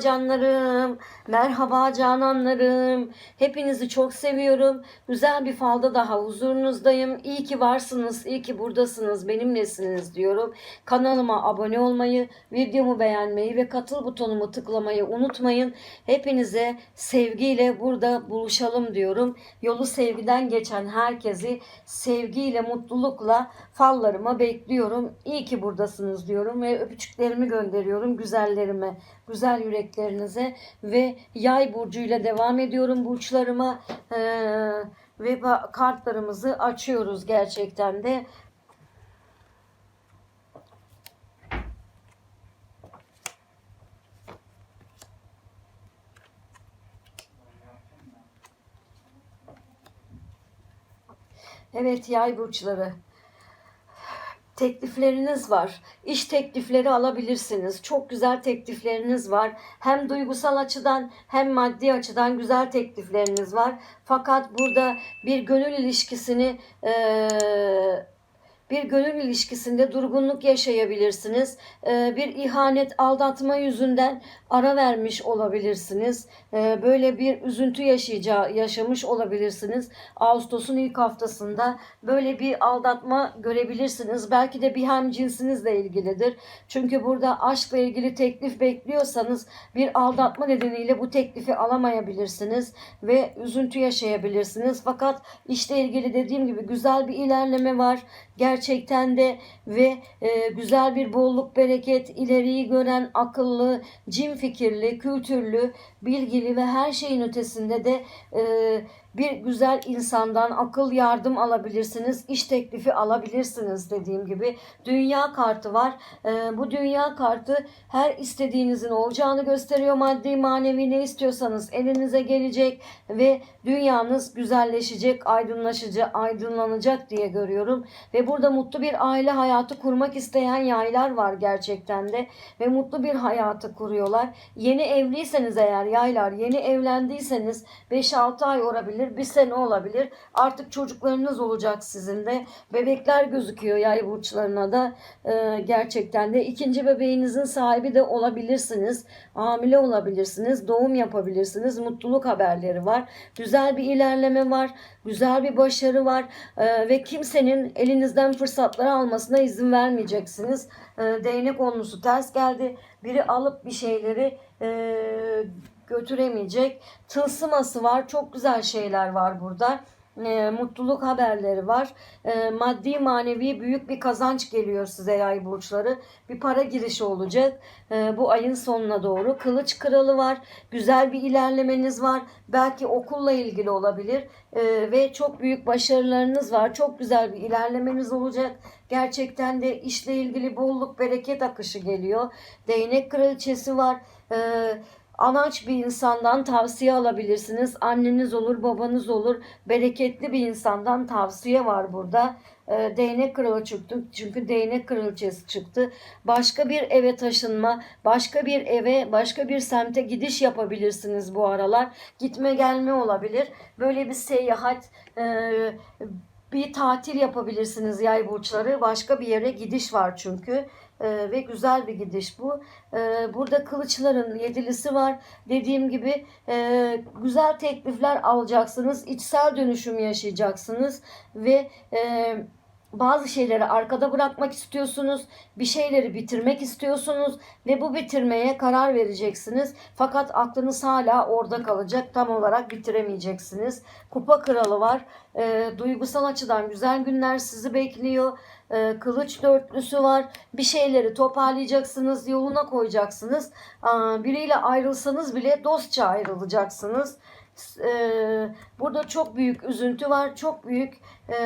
canlarım, merhaba cananlarım. Hepinizi çok seviyorum. Güzel bir falda daha huzurunuzdayım. İyi ki varsınız, iyi ki buradasınız, benimlesiniz diyorum. Kanalıma abone olmayı, videomu beğenmeyi ve katıl butonumu tıklamayı unutmayın. Hepinize sevgiyle burada buluşalım diyorum. Yolu sevgiden geçen herkesi sevgiyle, mutlulukla fallarıma bekliyorum. İyi ki buradasınız diyorum ve öpücüklerimi gönderiyorum güzellerime, güzel yüreklerinize ve yay burcuyla devam ediyorum burçlarıma Ee, ve kartlarımızı açıyoruz gerçekten de. Evet yay burçları. Teklifleriniz var. İş teklifleri alabilirsiniz. Çok güzel teklifleriniz var. Hem duygusal açıdan hem maddi açıdan güzel teklifleriniz var. Fakat burada bir gönül ilişkisini eee bir gönül ilişkisinde durgunluk yaşayabilirsiniz. Ee, bir ihanet, aldatma yüzünden ara vermiş olabilirsiniz. Ee, böyle bir üzüntü yaşayacağı, yaşamış olabilirsiniz. Ağustos'un ilk haftasında böyle bir aldatma görebilirsiniz. Belki de bir hem cinsinizle ilgilidir. Çünkü burada aşkla ilgili teklif bekliyorsanız bir aldatma nedeniyle bu teklifi alamayabilirsiniz ve üzüntü yaşayabilirsiniz. Fakat işle ilgili dediğim gibi güzel bir ilerleme var gerçekten de ve e, güzel bir bolluk bereket ileriyi gören akıllı cin fikirli kültürlü bilgili ve her şeyin ötesinde de e, bir güzel insandan akıl yardım alabilirsiniz iş teklifi alabilirsiniz dediğim gibi. Dünya kartı var. E, bu dünya kartı her istediğinizin olacağını gösteriyor. Maddi manevi ne istiyorsanız elinize gelecek ve dünyanız güzelleşecek aydınlaşacak aydınlanacak diye görüyorum. Ve burada mutlu bir aile hayatı kurmak isteyen yaylar var gerçekten de. Ve mutlu bir hayatı kuruyorlar. Yeni evliyseniz eğer yaylar, yeni evlendiyseniz 5-6 ay olabilir, bir sene olabilir. Artık çocuklarınız olacak sizin de. Bebekler gözüküyor yay burçlarına da Ee, gerçekten de. ikinci bebeğinizin sahibi de olabilirsiniz. Hamile olabilirsiniz, doğum yapabilirsiniz. Mutluluk haberleri var. Güzel bir ilerleme var. Güzel bir başarı var. Ee, ve kimsenin elinizden fırsatları almasına izin vermeyeceksiniz. Ee, değnek onlusu ters geldi. Biri alıp bir şeyleri e, götüremeyecek. Tılsıması var. Çok güzel şeyler var burada. E, mutluluk haberleri var. E, maddi manevi büyük bir kazanç geliyor size yay burçları. Bir para girişi olacak e, bu ayın sonuna doğru. Kılıç kralı var. Güzel bir ilerlemeniz var. Belki okulla ilgili olabilir. E, ve çok büyük başarılarınız var. Çok güzel bir ilerlemeniz olacak. Gerçekten de işle ilgili bolluk bereket akışı geliyor. Değnek kraliçesi var. Eee anaç bir insandan tavsiye alabilirsiniz. Anneniz olur, babanız olur. Bereketli bir insandan tavsiye var burada. Ee, değnek kralı çıktı. Çünkü değnek kraliçesi çıktı. Başka bir eve taşınma, başka bir eve, başka bir semte gidiş yapabilirsiniz bu aralar. Gitme gelme olabilir. Böyle bir seyahat, e, bir tatil yapabilirsiniz yay burçları. Başka bir yere gidiş var çünkü. Ee, ve güzel bir gidiş bu. Ee, burada kılıçların yedilisi var. Dediğim gibi e, güzel teklifler alacaksınız. İçsel dönüşüm yaşayacaksınız ve e, bazı şeyleri arkada bırakmak istiyorsunuz. Bir şeyleri bitirmek istiyorsunuz ve bu bitirmeye karar vereceksiniz. Fakat aklınız hala orada kalacak. Tam olarak bitiremeyeceksiniz. Kupa kralı var. E, duygusal açıdan güzel günler sizi bekliyor. E, kılıç dörtlüsü var. Bir şeyleri toparlayacaksınız, yoluna koyacaksınız. Aa, biriyle ayrılsanız bile dostça ayrılacaksınız. E, burada çok büyük üzüntü var, çok büyük e,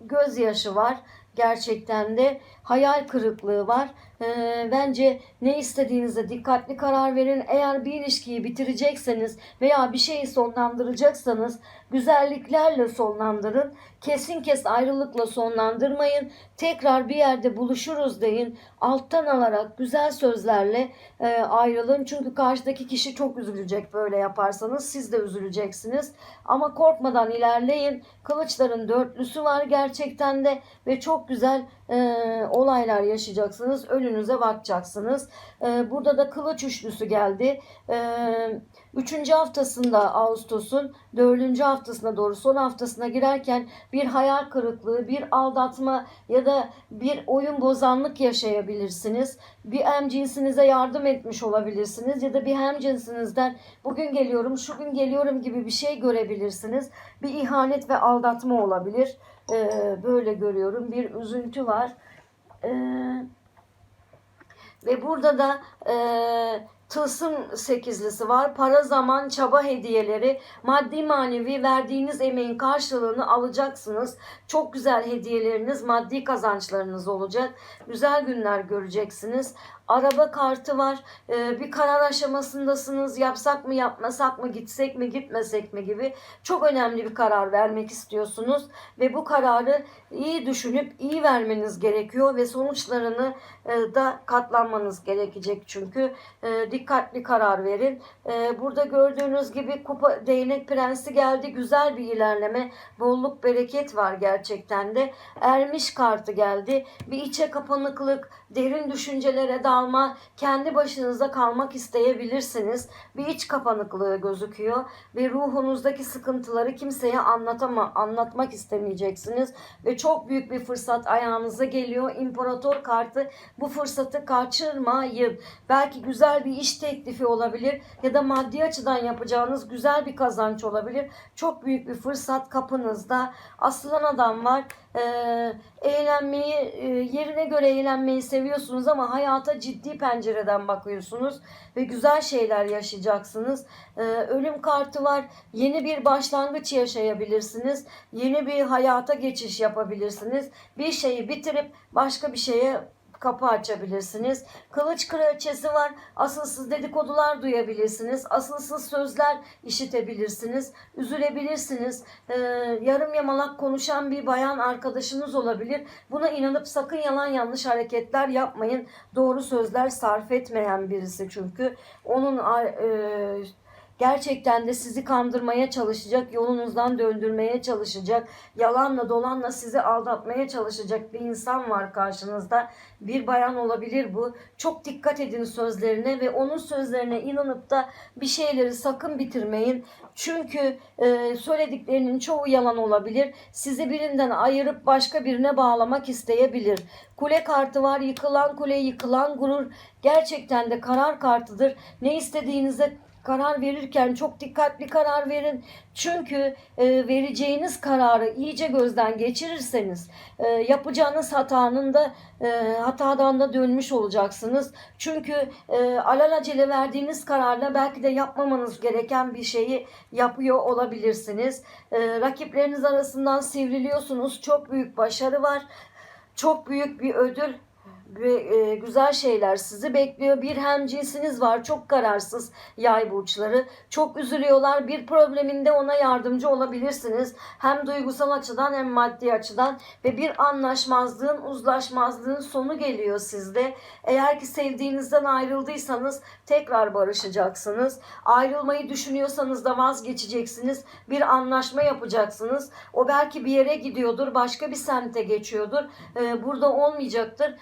gözyaşı var. Gerçekten de hayal kırıklığı var. E, bence ne istediğinize dikkatli karar verin. Eğer bir ilişkiyi bitirecekseniz veya bir şeyi sonlandıracaksanız güzelliklerle sonlandırın. Kesin kes ayrılıkla sonlandırmayın. Tekrar bir yerde buluşuruz deyin. Alttan alarak güzel sözlerle e, ayrılın. Çünkü karşıdaki kişi çok üzülecek böyle yaparsanız. Siz de üzüleceksiniz. Ama korkmadan ilerleyin. Kılıçların dörtlüsü var gerçekten de ve çok güzel e, olaylar yaşayacaksınız. Önünüze bakacaksınız. E, burada da kılıç üçlüsü geldi. E, üçüncü haftasında Ağustos'un dördüncü haftasına doğru son haftasına girerken bir hayal kırıklığı, bir aldatma ya da bir oyun bozanlık yaşayabilirsiniz. Bir hemcinsinize yardım etmiş olabilirsiniz ya da bir hemcinsinizden bugün geliyorum, şu gün geliyorum gibi bir şey görebilirsiniz. Bir ihanet ve aldatma olabilir. Ee, böyle görüyorum. Bir üzüntü var. Ee, ve burada da e, tılsım sekizlisi var. Para, zaman, çaba hediyeleri, maddi manevi verdiğiniz emeğin karşılığını alacaksınız. Çok güzel hediyeleriniz, maddi kazançlarınız olacak. Güzel günler göreceksiniz. Araba kartı var. Ee, bir karar aşamasındasınız. Yapsak mı, yapmasak mı, gitsek mi, gitmesek mi gibi çok önemli bir karar vermek istiyorsunuz ve bu kararı iyi düşünüp iyi vermeniz gerekiyor ve sonuçlarını e, da katlanmanız gerekecek çünkü E, dikkatli karar verin. E, burada gördüğünüz gibi kupa değnek prensi geldi. Güzel bir ilerleme. Bolluk bereket var gerçekten de. Ermiş kartı geldi. Bir içe kapanıklık, derin düşüncelere dalma, kendi başınıza kalmak isteyebilirsiniz. Bir iç kapanıklığı gözüküyor ve ruhunuzdaki sıkıntıları kimseye anlatama, anlatmak istemeyeceksiniz ve çok büyük bir fırsat ayağınıza geliyor. İmparator kartı bu fırsatı kaçırmayın. Belki güzel bir iş teklifi olabilir ya da maddi açıdan yapacağınız güzel bir kazanç olabilir. Çok büyük bir fırsat kapınızda. Aslan adam var. Ee, eğlenmeyi e, yerine göre eğlenmeyi seviyorsunuz ama hayata ciddi pencereden bakıyorsunuz ve güzel şeyler yaşayacaksınız. Ee, ölüm kartı var. Yeni bir başlangıç yaşayabilirsiniz. Yeni bir hayata geçiş yapabilirsiniz. Bir şeyi bitirip başka bir şeye kapı açabilirsiniz. Kılıç kraliçesi var. Asılsız dedikodular duyabilirsiniz. Asılsız sözler işitebilirsiniz. Üzülebilirsiniz. Ee, yarım yamalak konuşan bir bayan arkadaşınız olabilir. Buna inanıp sakın yalan yanlış hareketler yapmayın. Doğru sözler sarf etmeyen birisi çünkü. Onun e, Gerçekten de sizi kandırmaya çalışacak, yolunuzdan döndürmeye çalışacak, yalanla dolanla sizi aldatmaya çalışacak bir insan var karşınızda. Bir bayan olabilir bu. Çok dikkat edin sözlerine ve onun sözlerine inanıp da bir şeyleri sakın bitirmeyin. Çünkü e, söylediklerinin çoğu yalan olabilir. Sizi birinden ayırıp başka birine bağlamak isteyebilir. Kule kartı var. Yıkılan kule, yıkılan gurur. Gerçekten de karar kartıdır. Ne istediğinize karar verirken çok dikkatli karar verin. Çünkü e, vereceğiniz kararı iyice gözden geçirirseniz e, yapacağınız hatanın da e, hatadan da dönmüş olacaksınız. Çünkü e, alelacele verdiğiniz kararla belki de yapmamanız gereken bir şeyi yapıyor olabilirsiniz. E, rakipleriniz arasından sivriliyorsunuz. Çok büyük başarı var. Çok büyük bir ödül ve e, güzel şeyler sizi bekliyor. Bir hemcinsiniz var çok kararsız yay burçları. Çok üzülüyorlar. Bir probleminde ona yardımcı olabilirsiniz. Hem duygusal açıdan hem maddi açıdan ve bir anlaşmazlığın, uzlaşmazlığın sonu geliyor sizde. Eğer ki sevdiğinizden ayrıldıysanız tekrar barışacaksınız. Ayrılmayı düşünüyorsanız da vazgeçeceksiniz. Bir anlaşma yapacaksınız. O belki bir yere gidiyordur, başka bir semte geçiyordur. E, burada olmayacaktır.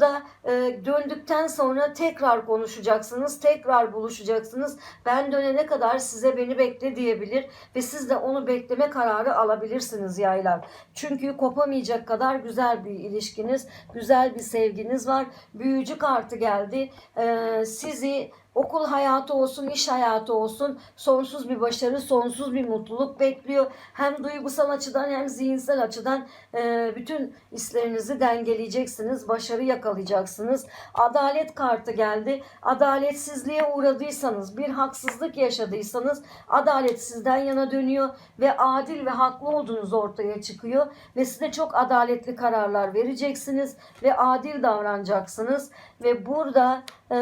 Da e, döndükten sonra tekrar konuşacaksınız, tekrar buluşacaksınız. Ben dönene kadar size beni bekle diyebilir ve siz de onu bekleme kararı alabilirsiniz yaylar. Çünkü kopamayacak kadar güzel bir ilişkiniz, güzel bir sevginiz var. Büyücü kartı geldi. E, sizi Okul hayatı olsun, iş hayatı olsun sonsuz bir başarı, sonsuz bir mutluluk bekliyor. Hem duygusal açıdan hem zihinsel açıdan e, bütün hislerinizi dengeleyeceksiniz. Başarı yakalayacaksınız. Adalet kartı geldi. Adaletsizliğe uğradıysanız, bir haksızlık yaşadıysanız adalet sizden yana dönüyor ve adil ve haklı olduğunuz ortaya çıkıyor ve size çok adaletli kararlar vereceksiniz ve adil davranacaksınız ve burada e,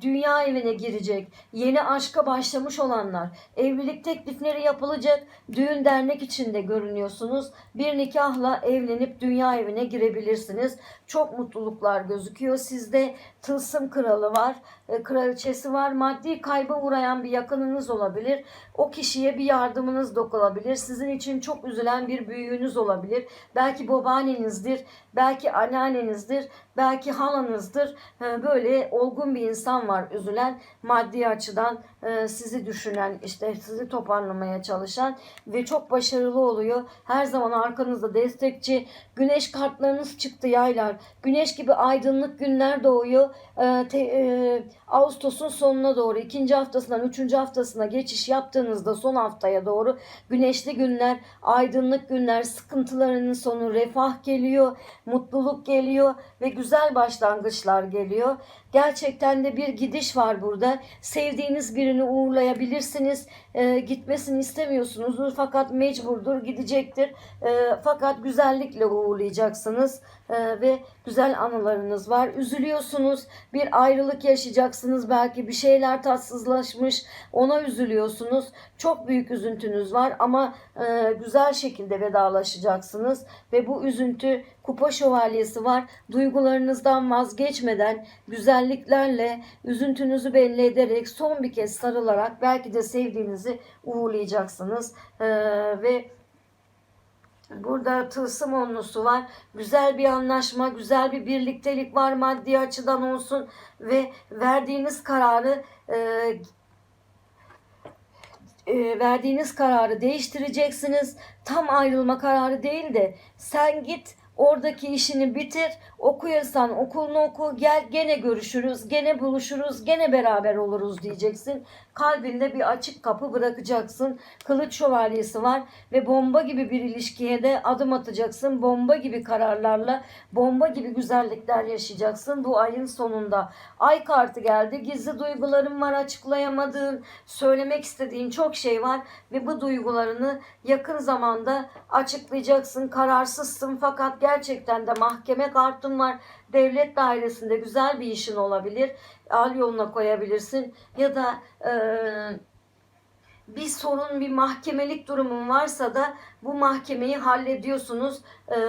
dünya evine girecek. Yeni aşka başlamış olanlar. Evlilik teklifleri yapılacak. Düğün dernek içinde görünüyorsunuz. Bir nikahla evlenip dünya evine girebilirsiniz. Çok mutluluklar gözüküyor. Sizde tılsım kralı var. e, Kraliçesi var. Maddi kayba uğrayan bir yakınınız olabilir. O kişiye bir yardımınız dokunabilir. Sizin için çok üzülen bir büyüğünüz olabilir. Belki babaannenizdir. Belki anneannenizdir. Belki halanızdır. E, Böyle olgun bir insan var üzülen. Maddi açıdan e, sizi düşünen, işte sizi toparlamaya çalışan ve çok başarılı oluyor. Her zaman arkanızda destekçi. Güneş kartlarınız çıktı yaylar. Güneş gibi aydınlık günler doğuyor. E, te- e, Ağustos'un sonuna doğru ikinci haftasından üçüncü haftasına geçiş yaptığınızda son haftaya doğru güneşli günler, aydınlık günler, sıkıntılarının sonu refah geliyor, mutluluk geliyor ve güzel başlangıçlar geliyor. Gerçekten de bir gidiş var burada. Sevdiğiniz birini uğurlayabilirsiniz. E, gitmesini istemiyorsunuzdur fakat mecburdur gidecektir. E, fakat güzellikle uğurlayacaksınız E, ve güzel anılarınız var. Üzülüyorsunuz. Bir ayrılık yaşayacaksınız. Belki bir şeyler tatsızlaşmış. Ona üzülüyorsunuz. Çok büyük üzüntünüz var ama e, güzel şekilde vedalaşacaksınız ve bu üzüntü kupa şövalyesi var. Duygularınızdan vazgeçmeden güzelliklerle üzüntünüzü belli ederek son bir kez sarılarak belki de sevdiğinizi uğurlayacaksınız. E, ve Burada tılsım onlusu var. Güzel bir anlaşma, güzel bir birliktelik var maddi açıdan olsun ve verdiğiniz kararı e, e, verdiğiniz kararı değiştireceksiniz. Tam ayrılma kararı değil de sen git oradaki işini bitir. Okuyorsan okulunu oku. Gel gene görüşürüz. Gene buluşuruz. Gene beraber oluruz diyeceksin. Kalbinde bir açık kapı bırakacaksın. Kılıç şövalyesi var ve bomba gibi bir ilişkiye de adım atacaksın. Bomba gibi kararlarla, bomba gibi güzellikler yaşayacaksın bu ayın sonunda. Ay kartı geldi. Gizli duygularım var açıklayamadığın, söylemek istediğin çok şey var ve bu duygularını yakın zamanda açıklayacaksın. Kararsızsın fakat gerçekten de mahkeme kartın var. Devlet dairesinde güzel bir işin olabilir. Al yoluna koyabilirsin ya da eee bir sorun, bir mahkemelik durumun varsa da bu mahkemeyi hallediyorsunuz e,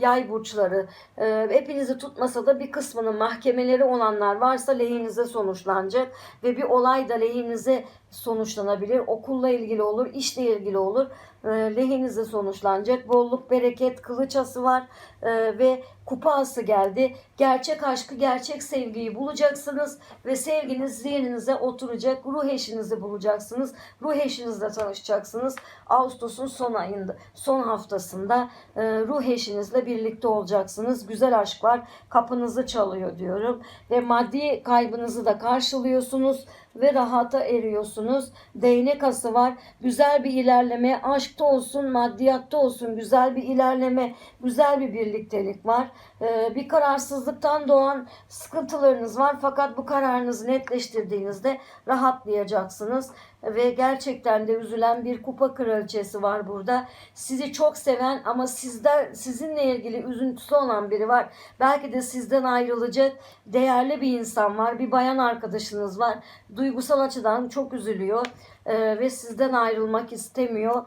yay burçları. E, hepinizi tutmasa da bir kısmının mahkemeleri olanlar varsa lehinize sonuçlanacak ve bir olay da lehinize sonuçlanabilir. Okulla ilgili olur, işle ilgili olur. E, lehinize sonuçlanacak. Bolluk, bereket, kılıç ası var e, ve kupa ası geldi. Gerçek aşkı, gerçek sevgiyi bulacaksınız ve sevginiz zihninize oturacak. Ruh eşinizi bulacaksınız. Ruh eşinizle tanışacaksınız. Ağustos'un son ayında, son haftasında e, ruh eşinizle birlikte olacaksınız. Güzel aşk var. Kapınızı çalıyor diyorum. Ve maddi kaybınızı da karşılıyorsunuz ve rahata eriyorsunuz. Değnek ası var. Güzel bir ilerleme. Aşkta olsun, maddiyatta olsun güzel bir ilerleme, güzel bir birliktelik var. Ee, bir kararsızlıktan doğan sıkıntılarınız var. Fakat bu kararınızı netleştirdiğinizde rahatlayacaksınız. Ve gerçekten de üzülen bir kupa kraliçesi var burada. Sizi çok seven ama sizden sizinle ilgili üzüntüsü olan biri var. Belki de sizden ayrılacak değerli bir insan var. Bir bayan arkadaşınız var. Duygusal açıdan çok üzülüyor ee, ve sizden ayrılmak istemiyor.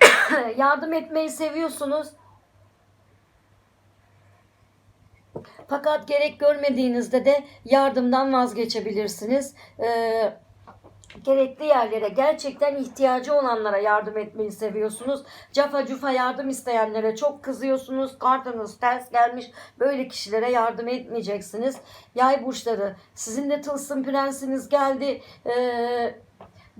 Yardım etmeyi seviyorsunuz. Fakat gerek görmediğinizde de yardımdan vazgeçebilirsiniz. Ee, gerekli yerlere gerçekten ihtiyacı olanlara yardım etmeyi seviyorsunuz. Cafa cufa yardım isteyenlere çok kızıyorsunuz. Kartınız ters gelmiş. Böyle kişilere yardım etmeyeceksiniz. Yay burçları sizin de tılsım prensiniz geldi. Ee,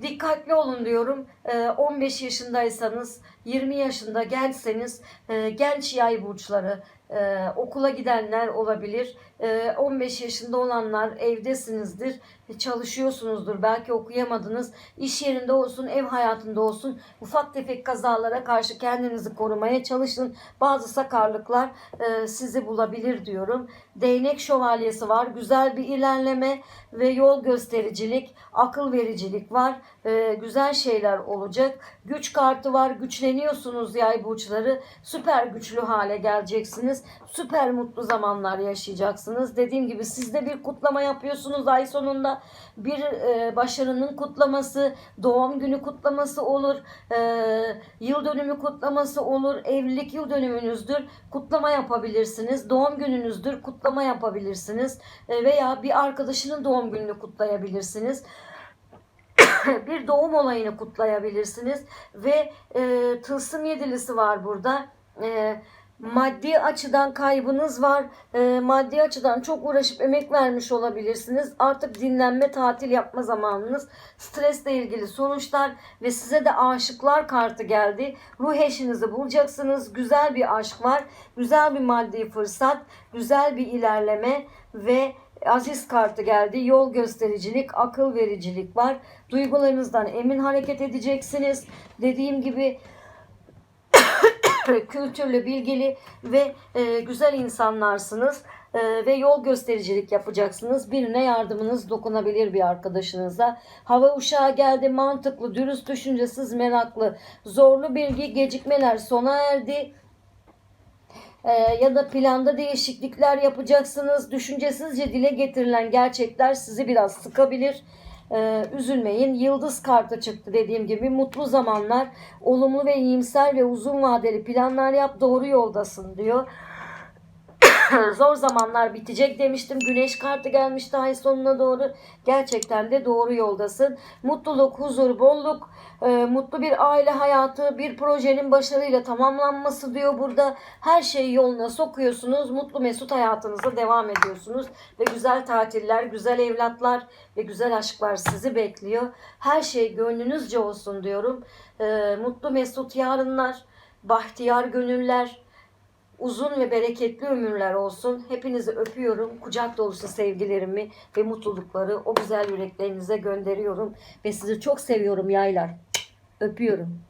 dikkatli olun diyorum. Ee, 15 yaşındaysanız 20 yaşında gençseniz e, genç yay burçları okula gidenler olabilir. E, 15 yaşında olanlar evdesinizdir, e, çalışıyorsunuzdur. Belki okuyamadınız. İş yerinde olsun, ev hayatında olsun ufak tefek kazalara karşı kendinizi korumaya çalışın. Bazı sakarlıklar e, sizi bulabilir diyorum. Değnek şövalyesi var. Güzel bir ilerleme ve yol göstericilik, akıl vericilik var. E, güzel şeyler olacak. Güç kartı var. Güçleniyorsunuz yay burçları. Süper güçlü hale geleceksiniz. Süper mutlu zamanlar yaşayacaksınız. Dediğim gibi siz de bir kutlama yapıyorsunuz ay sonunda. Bir e, başarının kutlaması, doğum günü kutlaması olur, e, yıl dönümü kutlaması olur, evlilik yıl dönümünüzdür, kutlama yapabilirsiniz. Doğum gününüzdür, kutlama yapabilirsiniz. E, veya bir arkadaşının doğum gününü kutlayabilirsiniz bir doğum olayını kutlayabilirsiniz ve e, tılsım yedilisi var burada. E, maddi açıdan kaybınız var. E, maddi açıdan çok uğraşıp emek vermiş olabilirsiniz. Artık dinlenme, tatil yapma zamanınız. Stresle ilgili sonuçlar ve size de aşıklar kartı geldi. Ruh eşinizi bulacaksınız. Güzel bir aşk var. Güzel bir maddi fırsat. Güzel bir ilerleme ve Aziz kartı geldi. Yol göstericilik, akıl vericilik var. Duygularınızdan emin hareket edeceksiniz. Dediğim gibi kültürlü, bilgili ve e, güzel insanlarsınız. E, ve yol göstericilik yapacaksınız. Birine yardımınız dokunabilir bir arkadaşınıza. Hava uşağı geldi. Mantıklı, dürüst, düşüncesiz, meraklı. Zorlu bilgi, gecikmeler sona erdi. Ee, ya da planda değişiklikler yapacaksınız. Düşüncesizce dile getirilen gerçekler sizi biraz sıkabilir. Ee, üzülmeyin. Yıldız kartı çıktı dediğim gibi. Mutlu zamanlar, olumlu ve iyimser ve uzun vadeli planlar yap. Doğru yoldasın diyor. Zor zamanlar bitecek demiştim. Güneş kartı gelmişti ay sonuna doğru. Gerçekten de doğru yoldasın. Mutluluk, huzur, bolluk, e, mutlu bir aile hayatı, bir projenin başarıyla tamamlanması diyor burada. Her şeyi yoluna sokuyorsunuz. Mutlu mesut hayatınıza devam ediyorsunuz. Ve güzel tatiller, güzel evlatlar ve güzel aşklar sizi bekliyor. Her şey gönlünüzce olsun diyorum. E, mutlu mesut yarınlar, bahtiyar gönüller, uzun ve bereketli ömürler olsun. Hepinizi öpüyorum. Kucak dolusu sevgilerimi ve mutlulukları o güzel yüreklerinize gönderiyorum. Ve sizi çok seviyorum yaylar. Öpüyorum.